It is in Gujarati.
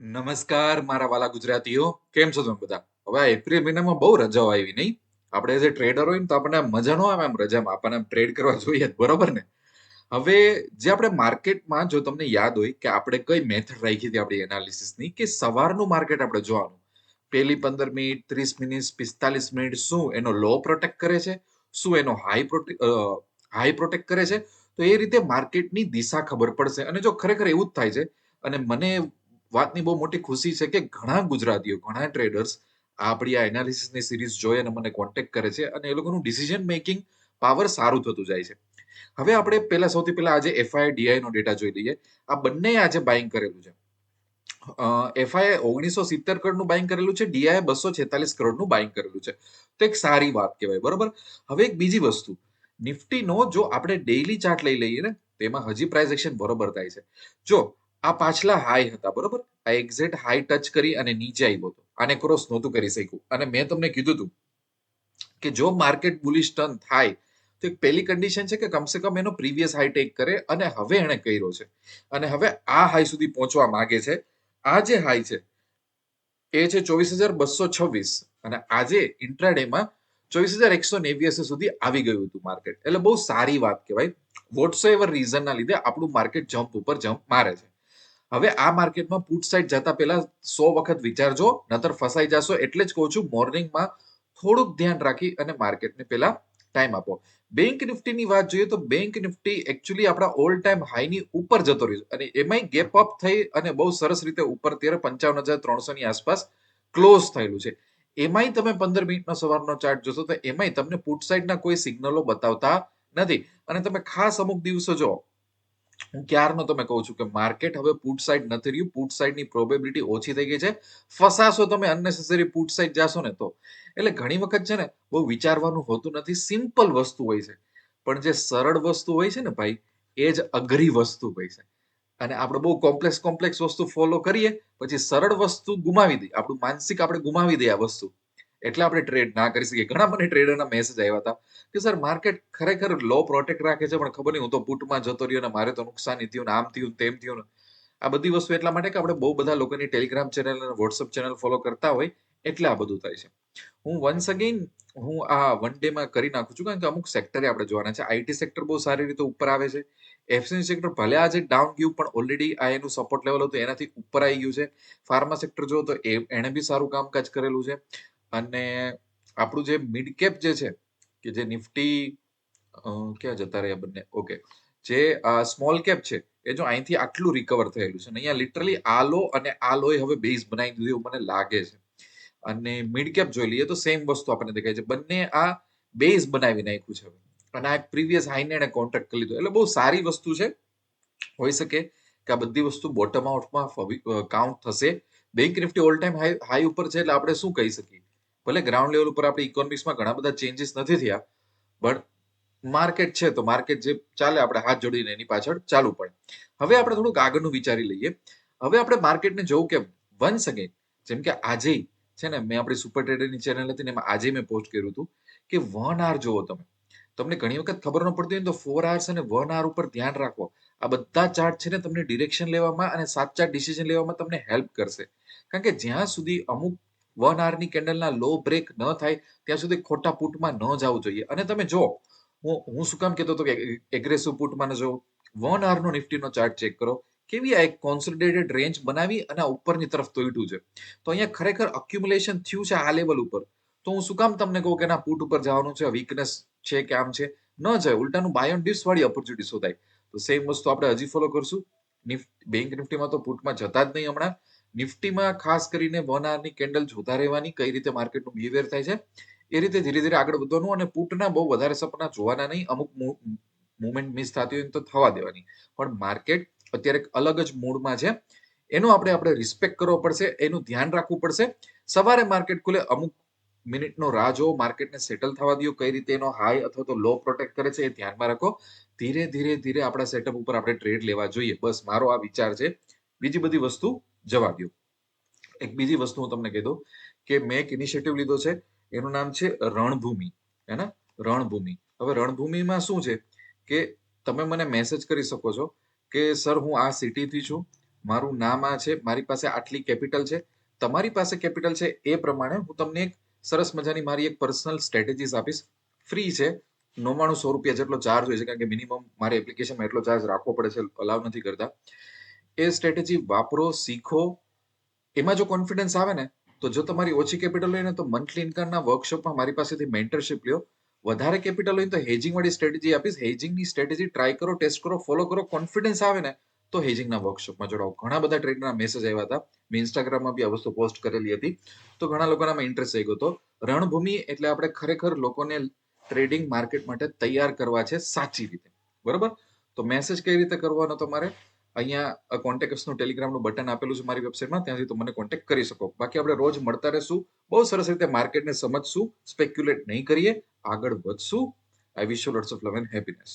નમસ્કાર, મારા વાલા ગુજરાતીઓ. કેમ છો તમે બધા? હવે આ એપ્રિલ મહિનામાં બહુ રજાઓ આવી, નહીં? આપણે જે ટ્રેડર હોય ને તો આપણને મજા ન આવે આમ રજામાં આપણને ટ્રેડ કરવા જોઈએ બરોબર ને? હવે જે આપણે માર્કેટમાં જો તમને યાદ હોય કે આપણે કઈ મેથડ રાખી હતી આપણી એનાલિસિસની કે સવારનું માર્કેટ આપણે જોવાનું. પેલી પંદર મિનિટ, ત્રીસ મિનિટ, પિસ્તાલીસ મિનિટ શું એનો લો પ્રોટેક્ટ કરે છે? શું એનો હાઈ પ્રોટેક્ટ હાઈ પ્રોટેક્ટ કરે છે? તો એ રીતે માર્કેટની દિશા ખબર પડશે. અને જો ખરેખર એવું જ થાય છે, અને મને વાતની બહુ મોટી ખુશી છે કે ઘણા ગુજરાતીઓ, ઘણા ટ્રેડર્સ આપણી આ એનાલિસિસની સિરીઝ જોઈ અને મને કોન્ટેક્ટ કરે છે અને એ લોકોનું ડિસિઝન મેકિંગ પાવર સારું થતું જાય છે. હવે આપણે પહેલા સૌથી પહેલા આજે એફઆઈ ડીઆઈ નો ડેટા જોઈ લઈએ. આ બંને આજે બાઇંગ કરેલું છે. એફઆઈ ઓગણીસો સિત્તેર કરોડનું બાઇંગ કરેલું છે ડીઆઈ બસો છેતાલીસ કરોડનું બાઇંગ કરેલું છે. તો એક સારી વાત કહેવાય, બરોબર? હવે એક બીજી વસ્તુ. નિફ્ટીનો જો આપણે ડેઇલી ચાર્ટ લઈ લઈએ ને, તેમાં હજી પ્રાઇઝ એક્શન બરોબર થાય છે. જો આ પાછલા હાઈ હતા, બરોબર? આ એક્ઝેક્ટ હાઈ ટચ કરી અને નીચે આવ્યો હતો. આને ક્રોસ નહોતું કરી શક્યું. અને મેં તમને કીધું હતું કે જો માર્કેટ બુલિશ ટર્ન થાય, તો એક પહેલી કન્ડિશન છે કે કમસે કમ એનો પ્રીવિયસ હાઈ ટેક કરે અને હવે એણે કર્યો છે. અને હવે આ હાઈ સુધી પહોંચવા માંગે છે. આ જે હાઈ છે, એ છે ચોવીસ હજાર બસો છવ્વીસ. અને આજે ઇન્ટ્રાડેમાં ચોવીસ હજાર એકસો નેવ્યાસી સુધી આવી ગયું હતું માર્કેટ એટલે બહુ સારી વાત કહેવાય. વોટ્સો એવર રીઝનના લીધે આપણું માર્કેટ જમ્પ ઉપર જમ્પ મારે છે. હવે આ માર્કેટમાં પુટ સાઈડ જતા પહેલા સો વખત વિચારજો, નતર ફસાઈ જશો, એટલે જ કહું છું, મોર્નિંગમાં થોડુંક ધ્યાન રાખી અને માર્કેટને પહેલા ટાઈમ આપો. બેંક નિફ્ટીની વાત જોઈએ તો બેંક નિફ્ટી એકચ્યુઅલી આપણા ઓલ ટાઈમ હાઈની ઉપર જતો રહ્યો અને એમાંય ગેપ અપ થઈ અને બહુ સરસ રીતે ઉપર ત્યારે પંચાવન હજાર ત્રણસો ની આસપાસ ક્લોઝ થયેલું છે. એમાંય તમે પંદર મિનિટનો સવારનો ચાર્ટ જોશો તો એમાંય તમને પુટ સાઈડના કોઈ સિગ્નલો બતાવતા નથી. અને તમે ખાસ અમુક દિવસો જો હું ક્યારનો તમે કહું છું કે માર્કેટ હવે પુટ સાઇડ નથી રહ્યું. પુટ સાઇડની પ્રોબેબિલિટી ઓછી થઈ ગઈ છે. ફસાશો તમે અનનેસેસરી પુટ સાઇડ જાશો ને તો. એટલે ઘણી વખત છે ને બહુ વિચારવાનું હોતું નથી. સિમ્પલ વસ્તુ હોય છે. પણ જે સરળ વસ્તુ હોય છે ને ભાઈ, એ જ અઘરી વસ્તુ હોય છે. અને આપણે બહુ કોમ્પ્લેક્સ કોમ્પ્લેક્સ વસ્તુ ફોલો કરીએ, પછી સરળ વસ્તુ ગુમાવી દઈએ. આપણું માનસિક આપણે ગુમાવી દઈએ આ વસ્તુ. એટલે આપણે ટ્રેડ ના કરી શકીએ. ઘણા મને ટ્રેડરના મેસેજ આવ્યા હતા કે, સર માર્કેટ ખરેખર લો પ્રોટેક્ટ રાખે છે, પણ ખબર નહીં, હું તો પુટમાં જતો રહ્યો ને મારે તો નુકસાન થયું ને આમ થયું તેમ થયું આ બધી વસ્તુ એટલા માટે કે આપણે બહુ બધા લોકોની ટેલિગ્રામ ચેનલ અને વોટ્સઅપ ચેનલ ફોલો કરતા હોય એટલે આ બધું થાય છે. હું વન્સ અગેન હું આ વન ડે માં કરી નાખું છું કારણ કે અમુક સેક્ટરે આપણે જોવાના છે. આઈટી સેક્ટર બહુ સારી રીતે ઉપર આવે છે. એફસીન સેક્ટર ભલે આજે ડાઉન ગયું, પણ ઓલરેડી આ એનું સપોર્ટ લેવલ હતું, એનાથી ઉપર આવી ગયું છે. ફાર્મા સેક્ટર જો તો એ એણે બી સારું કામકાજ કરેલું છે. અને આપણું જે મિડ કેપ જે છે, કે જે નિફ્ટી ક્યાં જતા રહ્યા બંને? ઓકે જે સ્મોલ કેપ છે, એ જો અહીંથી આટલું રિકવર થયેલું છે અહીંયા લિટરલી આ લો અને આ લો હવે બેઝ બનાવી દીધું એવું મને લાગે છે. અને મિડ કેપ જોઈ લઈએ તો સેમ વસ્તુ આપણને દેખાય છે. બંને આ બેઝ બનાવી નાખ્યું છે અને આ પ્રીવિયસ હાઈને એને કોન્ટ્રાક્ટ કરી લીધો. એટલે બહુ સારી વસ્તુ છે. હોઈ શકે કે આ બધી વસ્તુ બોટમ આઉટમાં કાઉન્ટ થશે. Bank Nifty all time high high ઉપર છે એટલે આપણે શું કહી શકીએ? ભલે ગ્રાઉન્ડ લેવલ ઉપર આપણે ઇકોનોમિક્સમાં ઘણા બધા ચેન્જીસ નથી થયા પણ માર્કેટ છે તો માર્કેટ જે ચાલે આપણે હાથ જોડીને એની પાછળ ચાલુ પડે. હવે આપણે થોડુંક આગળનું વિચારી લઈએ. હવે આપણે માર્કેટને જોવું કે વન્સ અગેન જેમ કે આજે છે ને, મેં આપણી સુપર ટ્રેડરની ચેનલ હતી ને, એમાં આજે મેં પોસ્ટ કર્યું હતું કે વન આર જોવો તમે. તમને ઘણી વખત ખબર ન પડતી હોય તો ફોર આર્સ અને વન આર ઉપર ધ્યાન રાખો. આ બધા ચાર્ટ છે ને, તમને ડિરેક્શન લેવામાં અને સાચા ડિસિઝન લેવામાં તમને હેલ્પ કરશે. કારણ કે જ્યાં સુધી અમુક વન આવરની કેન્ડલના લો બ્રેક ન થાય, ત્યાં સુધી ખોટા પુટમાં ન જવું જોઈએ. અને તમે જો હું હું શું કામ કહેતો હતો કે એગ્રેસિવ પુટમાં જો વન આવરનો નિફ્ટીનો ચાર્ટ ચેક કરો. કેવી આ એક કોન્સોલિડેટેડ રેન્જ બનાવી અને ઉપરની તરફ તોડ્યું છે. તો અહીંયા ખરેખર અક્યુમ્યુલેશન થયું છે આ લેવલ ઉપર. તો હું શું કામ તમને કહું કે ના, પુટ ઉપર જવાનું છે વીકનેસ છે કે આમ છે? ન જાય, ઉલટાનું બાય ઓન ડિપ્સ વાળી ઓપોર્ચ્યુનિટી શોધાય. તો સેમ વસ્તુ આપણે હજી ફોલો કરશું. બેંક નિફ્ટીમાં તો પુટમાં જતા જ નહીં હમણાં. નિફ્ટીમાં ખાસ કરીને વન આવરની કેન્ડલ જોતા રહેવાની કઈ રીતે માર્કેટનું બિહેવિયર થાય છે, એ રીતે ધીરે ધીરે આગળ વધવાનું અને પુટના બહુ વધારે સપના જોવાના નહીં, અમુક મુવમેન્ટ મિસ થતી હોય તો થવા દેવાની. પણ માર્કેટ અત્યારે અલગ જ મૂડમાં છે, એનો આપણે આપણે રિસ્પેક્ટ કરવો પડશે, એનું ધ્યાન રાખવું પડશે. સવારે માર્કેટ ખુલે, અમુક મિનિટનો રાહ જોવો માર્કેટને સેટલ થવા દો, કઈ રીતે એનો હાઈ અથવા તો લો પ્રોટેક્ટ કરે છે એ ધ્યાનમાં રાખો. ધીરે ધીરે ધીરે આપણા સેટઅપ ઉપર આપણે ટ્રેડ લેવા જોઈએ. બસ મારો આ વિચાર છે. બીજી બધી વસ્તુ જવા દો એક બીજી વસ્તુ હું તમને કહી દઉં કે મેં એક ઇનિશિયેટિવ લીધો છે, એનું નામ છે રણભૂમિ, હે ને? રણભૂમિ. હવે રણભૂમિમાં શું છે કે તમે મને મેસેજ કરી શકો છો કે, સર, હું આ સિટીથી છું, મારું નામ આ છે, મારી પાસે આટલી કેપિટલ છે, તમારી પાસે કેપિટલ છે એ પ્રમાણે હું તમને એક સરસ મજાની મારી એક પર્સનલ સ્ટ્રેટેજીસ આપીશ. ફ્રી છે, નવ્વાણું સો રૂપિયા જેટલો ચાર્જ હોય છે, કારણ કે મિનિમમ મારી એપ્લિકેશનમાં એટલો ચાર્જ રાખવો પડે છે અલાવ નથી કરતા. એ સ્ટ્રેટેજી વાપરો, શીખો. એમાં જો કોન્ફિડન્સ આવે ને, તો જો તમારી ઓછી કેપિટલ હોય ને, તો મંથલી ઇન્કમના વર્કશોપમાં મારી પાસેથી મેન્ટરશિપ લ્યો. વધારે કેપિટલ હોય તો હેજિંગ વાળી સ્ટ્રેટેજી આપીશ. હેજિંગની સ્ટ્રેટેજી ટ્રાય કરો ટેસ્ટ કરો ફોલો કરો. કોન્ફિડન્સ આવે ને, તો હેજિંગના વર્કશોપમાં જોડાઓ. ઘણા બધા ટ્રેડરના મેસેજ આવ્યા હતા. મેં ઇન્સ્ટાગ્રામમાં બી આ વસ્તુ પોસ્ટ કરેલી હતી. તો ઘણા લોકોનામાં ઇન્ટરેસ્ટ થઈ ગયો હતો. રણભૂમિ એટલે આપણે ખરેખર લોકોને ટ્રેડિંગ માર્કેટ માટે તૈયાર કરવા છે સાચી રીતે. બરોબર? તો મેસેજ કઈ રીતે કરવાનો તમારે? અહીંયા કોન્ટેક્ટનું ટેલિગ્રામનું બટન આપેલું છે મારી વેબસાઇટમાં ત્યાંથી તમે મને કોન્ટેક્ટ કરી શકો. બાકી આપણે રોજ મળતા રહેશું, બહુ સરસ રીતે માર્કેટને સમજશું સ્પેક્યુલેટ નહીં કરીએ, આગળ વધશું. I wish you lots of love and happiness